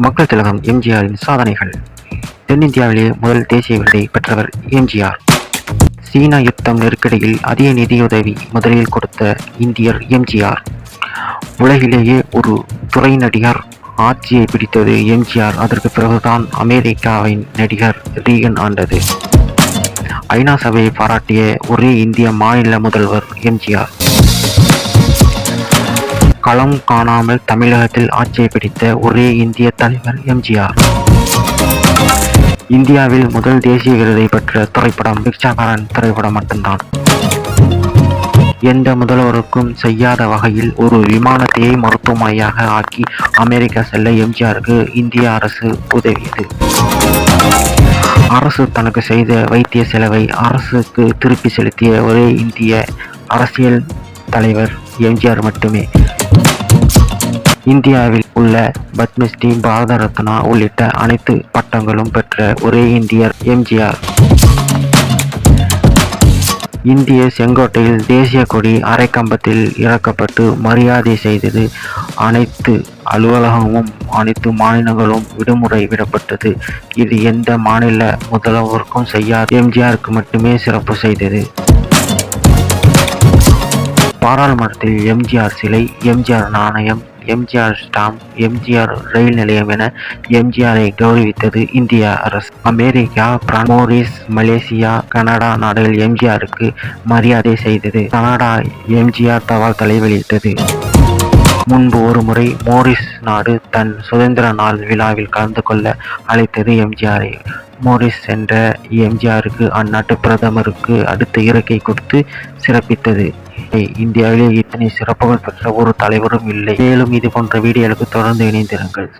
மக்கள் திலகம் எம்ஜிஆரின் சாதனைகள். தென்னிந்தியாவிலேயே முதல் தேசிய விருதை பெற்றவர் எம்ஜிஆர். சீனா யுத்தம் நெருக்கடியில் அதிக நிதியுதவி முதலில் கொடுத்த இந்தியர் எம்ஜிஆர். உலகிலேயே ஒரு துறை நடிகர். ஆட்சியை பிடித்தது எம்ஜிஆர். அதற்கு பிறகுதான் அமெரிக்காவின் நடிகர் ரீகன் ஆண்டது. ஐநா சபையை பாராட்டிய ஒரே இந்திய மாநில முதல்வர் எம்ஜிஆர். களம் காணாமல் தமிழகத்தில் ஆட்சியை பிடித்த ஒரே இந்திய தலைவர் எம்ஜிஆர். இந்தியாவில் முதல் தேசிய விருதை பெற்ற திரைப்படம் பிக்சாகாரன் திரைப்படம் மட்டும்தான். எந்த முதல்வருக்கும் செய்யாத வகையில் ஒரு விமானத்தையே மருத்துவமனையாக ஆக்கி அமெரிக்கா செல்ல எம்ஜிஆருக்கு இந்திய அரசு உதவியது. அரசு தனக்கு செய்த வைத்திய செலவை அரசுக்கு திருப்பி செலுத்திய ஒரே இந்திய அரசியல் தலைவர் எம்ஜிஆர் மட்டுமே. இந்தியாவில் உள்ள பத்மஸ்ரீ பாரத ரத்னா உள்ளிட்ட அனைத்து பட்டங்களும் பெற்ற ஒரே இந்தியர் எம்ஜிஆர். இந்திய செங்கோட்டையில் தேசிய கொடி அரைக்கம்பத்தில் இறக்கப்பட்டு மரியாதை செய்தது அனைத்து அலுவலகமும் அனைத்து மாநிலங்களும் விடுமுறை விடப்பட்டது. இது எந்த மாநில முதல்வருக்கும் செய்யாது எம்ஜிஆருக்கு மட்டுமே சிறப்பு செய்தது. பாராளுமன்றத்தில் எம்ஜிஆர் சிலை எம்ஜிஆர் நாணயம் எம்ஜிஆர் ஸ்டாம்ப் எம்ஜிஆர் ரயில் நிலையம் என எம்ஜிஆரை கௌரவித்தது இந்திய அரசு. அமெரிக்கா பிரான் மோரிஸ் மலேசியா கனடா நாடுகள் எம்ஜிஆருக்கு மரியாதை செய்தது. கனடா எம்ஜிஆர் தபால் தலை வெளியிட்டது. முன்பு ஒரு முறை மோரிஸ் நாடு தன் சுதந்திர நாள் விழாவில் கலந்து கொள்ள அழைத்தது எம்ஜிஆரை. மோரிஸ் என்ற எம்ஜிஆருக்கு அந்நாட்டு பிரதமருக்கு அடுத்த இறக்கை கொடுத்து சிறப்பித்தது. இந்தியாவிலே இத்தனை சிறப்புகள் பெற்ற ஒரு தலைவரும் இல்லை. மேலும் இது போன்ற வீடியோவுக்கு தொடர்ந்து இணைந்திருங்கள்.